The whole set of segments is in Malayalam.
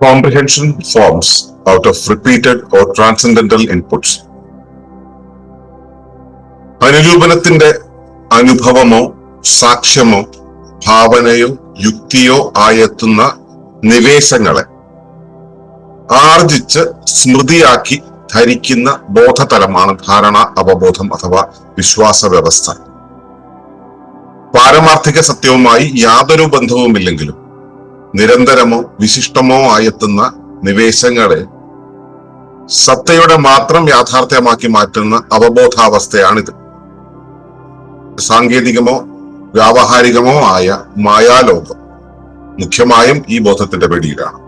comprehension forms out of repeated or transcendental inputs. അനുരൂപനത്തിന്റെ അനുഭവമോ സാക്ഷ്യമോ ഭാവനയോ യുക്തിയോ ആയെത്തുന്ന നിവേശങ്ങളെ ആർജിച്ച് സ്മൃതിയാക്കി ധരിക്കുന്ന ബോധതലമാണ് ധാരണ അവബോധം അഥവാ വിശ്വാസ വ്യവസ്ഥ പാരമാർത്ഥിക സത്യവുമായി യാതൊരു ബന്ധവുമില്ലെങ്കിലും നിരന്തരമോ വിശിഷ്ടമോ ആയെത്തുന്ന നിവേശങ്ങളെ സത്തയുടെ മാത്രം യാഥാർത്ഥ്യമാക്കി മാറ്റുന്ന അവബോധാവസ്ഥയാണിത്. സാങ്കേതികമോ വ്യാവഹാരികമോ ആയ മായാലോകം മുഖ്യമായും ഈ ബോധത്തിന്റെ പിടിയിലാണ്.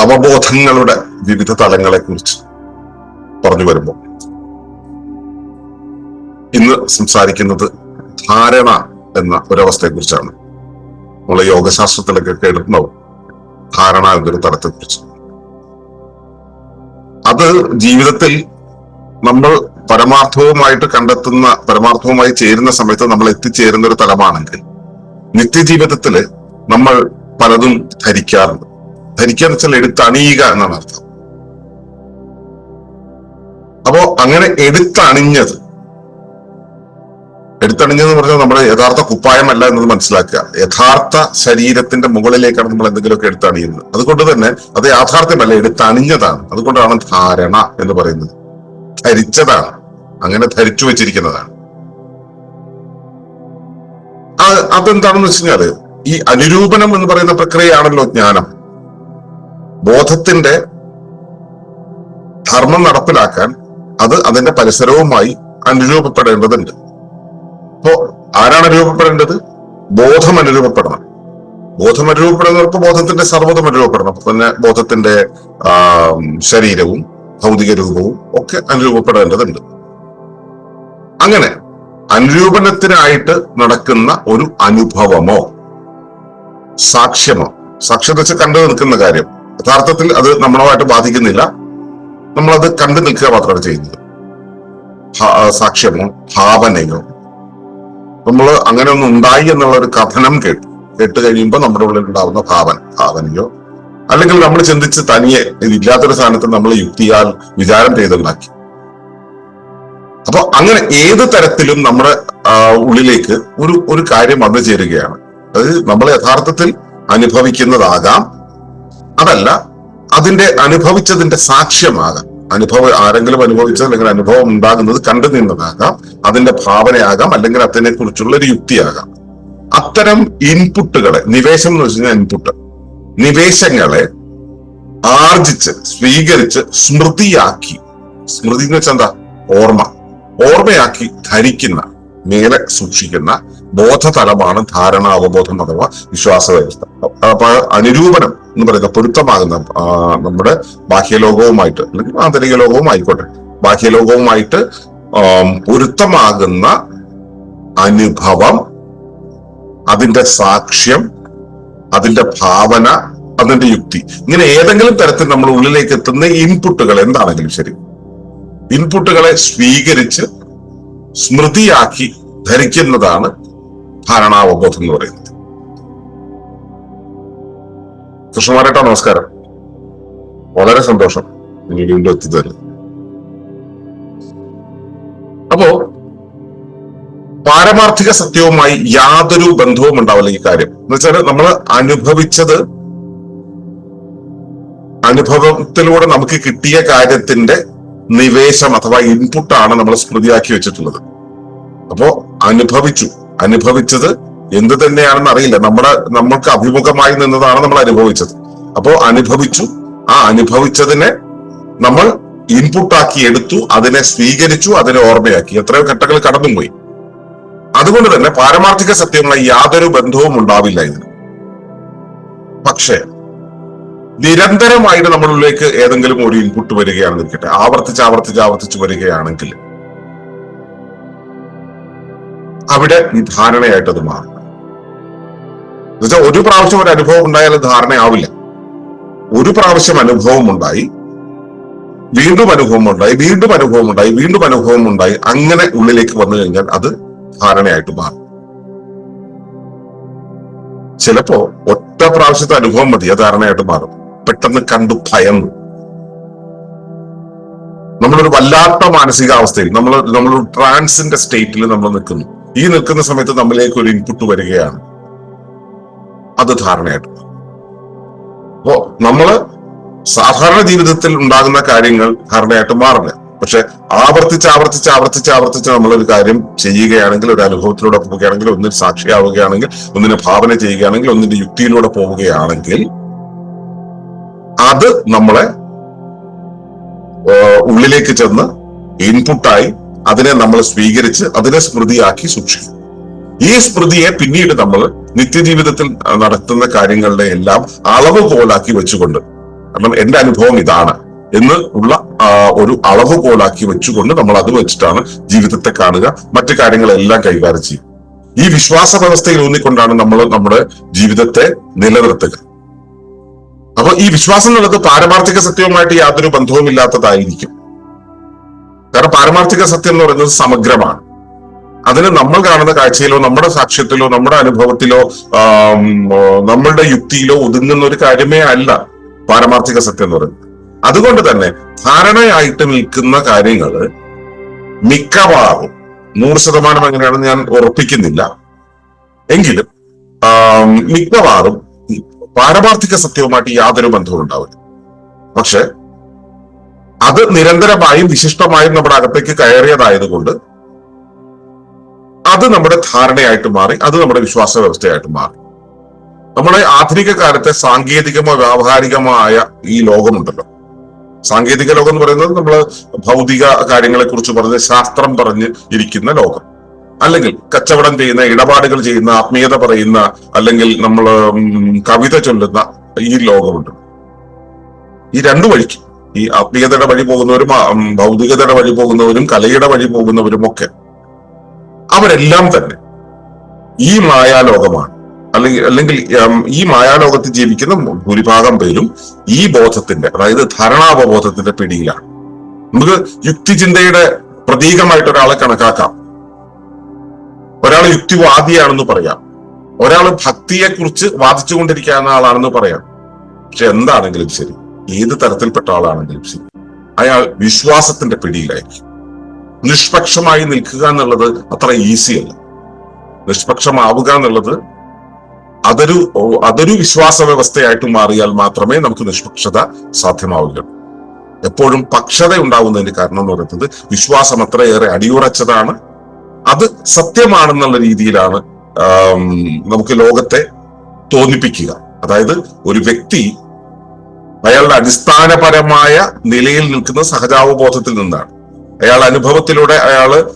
അവബോധങ്ങളുടെ വിവിധ തലങ്ങളെ കുറിച്ച് പറഞ്ഞു വരുമ്പോൾ ഇന്ന് സംസാരിക്കുന്നത് ധാരണ എന്ന ഒരവസ്ഥയെ കുറിച്ചാണ് നമ്മളെ യോഗശാസ്ത്രത്തിലൊക്കെ കേട്ടിട്ടുണ്ടാവും ധാരണ എന്നൊരു തലത്തെ കുറിച്ച് അത് ജീവിതത്തിൽ നമ്മൾ പരമാർത്ഥവുമായിട്ട് കണ്ടെത്തുന്ന പരമാർത്ഥവുമായി ചേരുന്ന സമയത്ത് നമ്മൾ എത്തിച്ചേരുന്ന ഒരു തലമാണെങ്കിൽ നിത്യജീവിതത്തിൽ നമ്മൾ പലതും ധരിക്കാറുണ്ട്. ധരിക്കുക എന്ന് വെച്ചാൽ എടുത്തണിയുക എന്നാണ് അർത്ഥം. അപ്പോ അങ്ങനെ എടുത്തണിഞ്ഞത്. എടുത്തണിഞ്ഞെന്ന് പറഞ്ഞാൽ നമ്മുടെ യഥാർത്ഥ കുപ്പായമല്ല എന്നത് മനസ്സിലാക്കുക. യഥാർത്ഥ ശരീരത്തിന്റെ മുകളിലേക്കാണ് നമ്മൾ എന്തെങ്കിലുമൊക്കെ എടുത്തണിയുന്നത്. അതുകൊണ്ട് തന്നെ അത് യാഥാർത്ഥ്യമല്ല എടുത്തണിഞ്ഞതാണ്. അതുകൊണ്ടാണ് ധാരണ എന്ന് പറയുന്നത്. ധരിച്ചതാണ്. അങ്ങനെ ധരിച്ചു വെച്ചിരിക്കുന്നതാണ്. അതെന്താണെന്ന് വെച്ച് കഴിഞ്ഞാൽ ഈ അനുരൂപണം എന്ന് പറയുന്ന പ്രക്രിയയാണല്ലോ ജ്ഞാനം. ബോധത്തിന്റെ ധർമ്മം നടപ്പിലാക്കാൻ അത് അതിന്റെ പരിസരവുമായി അനുരൂപപ്പെടേണ്ടതുണ്ട്. അപ്പോ ആരാണ് അനുരൂപപ്പെടേണ്ടത്? ബോധം അനുരൂപപ്പെടണം. ബോധം അനുരൂപപ്പെടുന്നവർക്ക് ബോധത്തിന്റെ സർവതം അനുരൂപപ്പെടണം. അപ്പൊ തന്നെ ബോധത്തിന്റെ ശരീരവും ഭൗതിക രൂപവും ഒക്കെ അനുരൂപപ്പെടേണ്ടതുണ്ട്. അങ്ങനെ അനുരൂപണത്തിനായിട്ട് നടക്കുന്ന ഒരു അനുഭവമോ സാക്ഷ്യമോ സാക്ഷ്യം വെച്ച് കണ്ടു നിൽക്കുന്ന കാര്യം യഥാർത്ഥത്തിൽ അത് നമ്മളുമായിട്ട് ബാധിക്കുന്നില്ല. നമ്മളത് കണ്ടു നിൽക്കുക മാത്രമാണ് ചെയ്യുന്നത്. സാക്ഷ്യമോ ഭാവനയോ നമ്മൾ അങ്ങനെ ഒന്നും ഉണ്ടായി എന്നുള്ള ഒരു കഥനം കേട്ടു കേട്ട് കഴിയുമ്പോൾ നമ്മുടെ ഉള്ളിൽ ഉണ്ടാവുന്ന ഭാവന ഭാവനയോ അല്ലെങ്കിൽ നമ്മൾ ചിന്തിച്ച് തനിയെ ഇതില്ലാത്തൊരു സാധനത്തെ നമ്മൾ യുക്തിയാൽ വിചാരം ചെയ്തുണ്ടാക്കി. അപ്പൊ അങ്ങനെ ഏത് തരത്തിലും നമ്മുടെ ഉള്ളിലേക്ക് ഒരു ഒരു കാര്യം വന്നു ചേരുകയാണ്. അത് നമ്മൾ യഥാർത്ഥത്തിൽ അനുഭവിക്കുന്നതാകാം. അതല്ല അതിന്റെ അനുഭവിച്ചതിന്റെ സാക്ഷ്യമാകാം. അനുഭവ ആരെങ്കിലും അനുഭവിച്ചത് അല്ലെങ്കിൽ അനുഭവം ഉണ്ടാകുന്നത് കണ്ടു നിന്നതാകാം അതിന്റെ ഭാവനയാകാം അല്ലെങ്കിൽ അതിനെ കുറിച്ചുള്ള ഒരു യുക്തിയാകാം. അത്തരം ഇൻപുട്ടുകളെ നിവേശം എന്ന് വെച്ച് കഴിഞ്ഞാൽ ഇൻപുട്ട് നിവേശങ്ങളെ ആർജിച്ച് സ്വീകരിച്ച് സ്മൃതിയാക്കി സ്മൃതി എന്ന് വെച്ചാൽ എന്താ? ഓർമ്മ. ഓർമ്മയാക്കി ധരിക്കുന്ന മേലെ സൂക്ഷിക്കുന്ന ബോധതലമാണ് ധാരണ അവബോധം അഥവാ വിശ്വാസ വ്യവസ്ഥ. അപ്പൊ അനുരൂപനം എന്ന് പറയുന്ന പൊരുത്തമാകുന്ന നമ്മുടെ ബാഹ്യലോകവുമായിട്ട് അല്ലെങ്കിൽ ആന്തരിക ലോകവും ആയിക്കോട്ടെ. ബാഹ്യലോകവുമായിട്ട് പൊരുത്തമാകുന്ന അനുഭവം അതിന്റെ സാക്ഷ്യം അതിന്റെ ഭാവന അതിന്റെ യുക്തി. ഇങ്ങനെ ഏതെങ്കിലും തരത്തിൽ നമ്മൾ ഉള്ളിലേക്ക് എത്തുന്ന ഇൻപുട്ടുകൾ എന്താണെങ്കിലും ശരി. ഇൻപുട്ടുകളെ സ്വീകരിച്ച് സ്മൃതിയാക്കി ധരിക്കുന്നതാണ് ധാരണാവബോധം എന്ന് പറയുന്നത്. കൃഷ്ണമാരേട്ടാ നമസ്കാരം. വളരെ സന്തോഷം നിങ്ങൾ വീണ്ടും എത്തിത്തരുന്നു അപ്പോ പാരമാർത്ഥിക സത്യവുമായി യാതൊരു ബന്ധവും ഉണ്ടാവില്ല ഈ കാര്യം. എന്ന് വെച്ചാൽ നമ്മൾ അനുഭവിച്ചത് അനുഭവത്തിലൂടെ നമുക്ക് കിട്ടിയ കാര്യത്തിന്റെ നിവേശം അഥവാ ഇൻപുട്ടാണ് നമ്മൾ സ്മൃതിയാക്കി വെച്ചിട്ടുള്ളത്. അപ്പോ അനുഭവിച്ചു. അനുഭവിച്ചത് എന്ത് തന്നെയാണെന്ന് അറിയില്ല. നമ്മുടെ നമ്മൾക്ക് അഭിമുഖമായി നിന്നതാണ് നമ്മൾ അനുഭവിച്ചത്. അപ്പോ അനുഭവിച്ചു. ആ അനുഭവിച്ചതിനെ നമ്മൾ ഇൻപുട്ടാക്കി എടുത്തു അതിനെ സ്വീകരിച്ചു അതിനെ ഓർമ്മയാക്കി. എത്രയോ ഘട്ടങ്ങൾ കടന്നുപോയി. അതുകൊണ്ട് തന്നെ പാരമാർത്ഥിക സത്യവുമായി യാതൊരു ബന്ധവും ഉണ്ടാവില്ല ഇതിന്. പക്ഷേ നിരന്തരമായിട്ട് നമ്മളിലേക്ക് ഏതെങ്കിലും ഒരു ഇൻപുട്ട് വരികയാണെന്ന് ഇരിക്കട്ടെ ആവർത്തിച്ച് ആവർത്തിച്ച് ആവർത്തിച്ച് വരികയാണെങ്കിൽ അവിടെ ഈ ധാരണയായിട്ട് അത് മാറും. എന്നുവെച്ചാൽ ഒരു പ്രാവശ്യം ഒരു അനുഭവം ഉണ്ടായാൽ ധാരണയാവില്ല. ഒരു പ്രാവശ്യം അനുഭവം ഉണ്ടായി വീണ്ടും അനുഭവം ഉണ്ടായി വീണ്ടും അനുഭവം ഉണ്ടായി വീണ്ടും അനുഭവം ഉണ്ടായി അങ്ങനെ ഉള്ളിലേക്ക് വന്നു കഴിഞ്ഞാൽ അത് ധാരണയായിട്ട് മാറും. ചിലപ്പോ ഒറ്റ പ്രാവശ്യത്തെ അനുഭവം മതി അത് ധാരണയായിട്ട് മാറും. പെട്ടെന്ന് കണ്ടു ഭയന്നു നമ്മളൊരു വല്ലാത്ത മാനസികാവസ്ഥയിൽ നമ്മൾ നമ്മളൊരു ട്രാൻസിന്റെ സ്റ്റേറ്റിൽ നമ്മൾ നിൽക്കുന്നു. ഈ നിൽക്കുന്ന സമയത്ത് നമ്മളിലേക്ക് ഒരു ഇൻപുട്ട് വരികയാണ്. അത് ധാരണയായിട്ട്. അപ്പോ നമ്മൾ സാധാരണ ജീവിതത്തിൽ ഉണ്ടാകുന്ന കാര്യങ്ങൾ ധാരണയായിട്ട് മാറില്ല. പക്ഷെ ആവർത്തിച്ച് ആവർത്തിച്ച് ആവർത്തിച്ച് ആവർത്തിച്ച് നമ്മളൊരു കാര്യം ചെയ്യുകയാണെങ്കിൽ ഒരു അനുഭവത്തിലൂടെ പോവുകയാണെങ്കിൽ ഒന്നിന് സാക്ഷിയാവുകയാണെങ്കിൽ ഒന്നിനെ ഭാവന ചെയ്യുകയാണെങ്കിൽ ഒന്നിന്റെ യുക്തിയിലൂടെ പോവുകയാണെങ്കിൽ അത് നമ്മളെ ഉള്ളിലേക്ക് ചെന്ന് ഇൻപുട്ടായി അതിനെ നമ്മൾ സ്വീകരിച്ച് അതിനെ സ്മൃതിയാക്കി സൂക്ഷിക്കും. ഈ സ്മൃതിയെ പിന്നീട് നമ്മൾ നിത്യജീവിതത്തിൽ നടത്തുന്ന കാര്യങ്ങളുടെ എല്ലാം അളവ് പോലാക്കി വെച്ചുകൊണ്ട് കാരണം എന്റെ അനുഭവം ഇതാണ് എന്ന് ഉള്ള ഒരു അളവ് പോലാക്കി വെച്ചുകൊണ്ട് നമ്മൾ അത് വെച്ചിട്ടാണ് ജീവിതത്തെ കാണുക മറ്റു കാര്യങ്ങളെല്ലാം കൈകാര്യം ചെയ്യും ഈ വിശ്വാസ വ്യവസ്ഥയിൽ ഊന്നിക്കൊണ്ടാണ് നമ്മൾ നമ്മുടെ ജീവിതത്തെ നിലനിർത്തുക. അപ്പൊ ഈ വിശ്വാസം എന്നുള്ളത് പാരമാർത്ഥിക സത്യവുമായിട്ട് യാതൊരു ബന്ധവുമില്ലാത്തതായിരിക്കും കാരണം പാരമാർത്ഥിക സത്യം എന്ന് പറയുന്നത് സമഗ്രമാണ്. അതിന് നമ്മൾ കാണുന്ന കാഴ്ചയിലോ നമ്മുടെ സാക്ഷ്യത്തിലോ നമ്മുടെ അനുഭവത്തിലോ നമ്മളുടെ യുക്തിയിലോ ഒതുങ്ങുന്ന ഒരു കാര്യമേ അല്ല പാരമാർത്ഥിക സത്യം എന്ന് പറയുന്നത്. അതുകൊണ്ട് തന്നെ ധാരണയായിട്ട് നിൽക്കുന്ന കാര്യങ്ങൾ മിക്കവാറും നൂറ് ശതമാനം അങ്ങനെയാണെന്ന് ഞാൻ ഉറപ്പിക്കുന്നില്ല. എങ്കിലും മിക്കവാറും പാരമാർത്ഥിക സത്യവുമായിട്ട് യാതൊരു ബന്ധവും ഉണ്ടാവില്ല. പക്ഷെ അത് നിരന്തരമായും വിശിഷ്ടമായും നമ്മുടെ അകത്തേക്ക് കയറിയതായതുകൊണ്ട് അത് നമ്മുടെ ധാരണയായിട്ട് മാറി അത് നമ്മുടെ വിശ്വാസ വ്യവസ്ഥയായിട്ട് മാറി. നമ്മുടെ ആധുനിക കാലത്തെ സാങ്കേതികമോ വ്യാവഹാരികമോ ആയ ഈ ലോകമുണ്ടല്ലോ. സാങ്കേതിക ലോകം എന്ന് പറയുന്നത് നമ്മൾ ഭൗതിക കാര്യങ്ങളെ കുറിച്ച് പറഞ്ഞ് ശാസ്ത്രം പറഞ്ഞ് ഇരിക്കുന്ന ലോകം. അല്ലെങ്കിൽ കച്ചവടം ചെയ്യുന്ന ഇടപാടുകൾ ചെയ്യുന്ന ആത്മീയത പറയുന്ന അല്ലെങ്കിൽ നമ്മൾ കവിത ചൊല്ലുന്ന ഈ ലോകമുണ്ട്. ഈ രണ്ടു വഴിക്ക്. ഈ ആത്മീയതയുടെ വഴി പോകുന്നവരും ഭൗതികതയുടെ വഴി പോകുന്നവരും കലയുടെ വഴി പോകുന്നവരും ഒക്കെ അവരെല്ലാം തന്നെ ഈ മായാലോകമാണ്. അല്ലെങ്കിൽ അല്ലെങ്കിൽ ഈ മായാലോകത്തിൽ ജീവിക്കുന്ന ഭൂരിഭാഗം പേരും ഈ ബോധത്തിന്റെ അതായത് ധാരണാവബോധത്തിന്റെ പിടിയിലാണ്. നമുക്ക് യുക്തിചിന്തയുടെ പ്രതീകമായിട്ട് ഒരാളെ കണക്കാക്കാം. യുക്തിവാദിയാണെന്ന് പറയാം. ഒരാൾ ഭക്തിയെക്കുറിച്ച് വാദിച്ചുകൊണ്ടിരിക്കുന്ന ആളാണെന്ന് പറയാം. പക്ഷെ എന്താണെങ്കിലും ശരി. ഏത് തരത്തിൽപ്പെട്ട ആളാണെങ്കിലും ശരി. അയാൾ വിശ്വാസത്തിന്റെ പിടിയിലായിരിക്കും. നിഷ്പക്ഷമായി നിൽക്കുക എന്നുള്ളത് അത്ര ഈസി അല്ല. നിഷ്പക്ഷമാവുക എന്നുള്ളത് അതൊരു അതൊരു വിശ്വാസ വ്യവസ്ഥയായിട്ട് മാറിയാൽ മാത്രമേ നമുക്ക് നിഷ്പക്ഷത സാധ്യമാവുകയുള്ളൂ. എപ്പോഴും പക്ഷത ഉണ്ടാവുന്നതിന് കാരണം എന്ന് പറയുന്നത് വിശ്വാസം അത്രയേറെ അടിയുറച്ചതാണ്. അത് സത്യമാണെന്നുള്ള രീതിയിലാണ് നമുക്ക് ലോകത്തെ തോന്നിപ്പിക്കുക. അതായത് ഒരു വ്യക്തി അയാളുടെ അടിസ്ഥാനപരമായ നിലയിൽ നിൽക്കുന്ന സഹജാവബോധത്തിൽ നിന്നാണ്. അയാൾ അനുഭവത്തിലൂടെ അയാൾ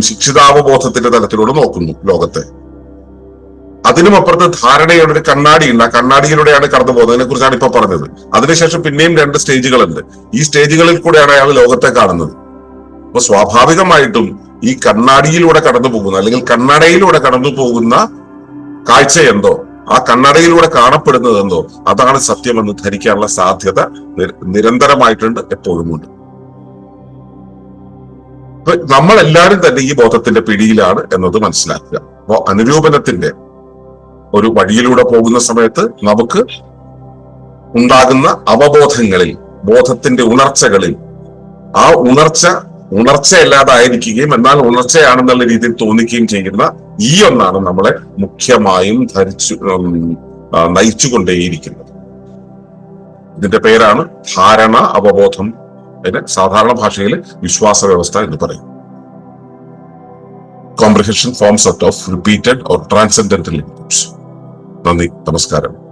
ശിക്ഷിതാവബോധത്തിന്റെ തലത്തിലൂടെ നോക്കുന്നു ലോകത്തെ. അതിനും അപ്പുറത്ത് ധാരണയുടെ ഒരു കണ്ണാടി ഉണ്ട് ആ കണ്ണാടിയിലൂടെയാണ് കടന്നു പോകുന്നത്. അതിനെ കുറിച്ചാണ് ഇപ്പൊ പറഞ്ഞത്. അതിനുശേഷം പിന്നെയും രണ്ട് സ്റ്റേജുകളുണ്ട്. ഈ സ്റ്റേജുകളിൽ കൂടെയാണ് അയാൾ ലോകത്തെ കാണുന്നത്. അപ്പൊ സ്വാഭാവികമായിട്ടും ഈ കണ്ണാടിയിലൂടെ കടന്നു പോകുന്ന അല്ലെങ്കിൽ കണ്ണടയിലൂടെ കടന്നു പോകുന്ന കാഴ്ച എന്തോ? ആ കണ്ണടയിലൂടെ കാണപ്പെടുന്നത് എന്തോ? അതാണ് സത്യമെന്ന് ധരിക്കാനുള്ള സാധ്യത നിര- നിരന്തരമായിട്ടുണ്ട് എപ്പോഴും ഉണ്ട്. അപ്പൊ നമ്മളെല്ലാവരും തന്നെ ഈ ബോധത്തിന്റെ പിടിയിലാണ് എന്നത് മനസ്സിലാക്കുക. അപ്പോ അനുരൂപനത്തിന്റെ ഒരു വഴിയിലൂടെ പോകുന്ന സമയത്ത് നമുക്ക് ഉണ്ടാകുന്ന അവബോധങ്ങളിൽ ബോധത്തിന്റെ ഉണർച്ചകളിൽ ആ ഉണർച്ച ഉണർച്ചയല്ലാതായിരിക്കുകയും എന്നാൽ ഉണർച്ചയാണെന്നുള്ള രീതിയിൽ തോന്നിക്കുകയും ചെയ്യുന്ന ഈ ഒന്നാണ് നമ്മളെ മുഖ്യമായും ധരിച്ചു നയിച്ചുകൊണ്ടേയിരിക്കുന്നത്. ഇതിന്റെ പേരാണ് ധാരണ അവബോധം അതിന് സാധാരണ ഭാഷയിൽ വിശ്വാസ വ്യവസ്ഥ എന്ന് പറയും. Comprehension forms of of repeated or inputs. നന്ദി നമസ്കാരം.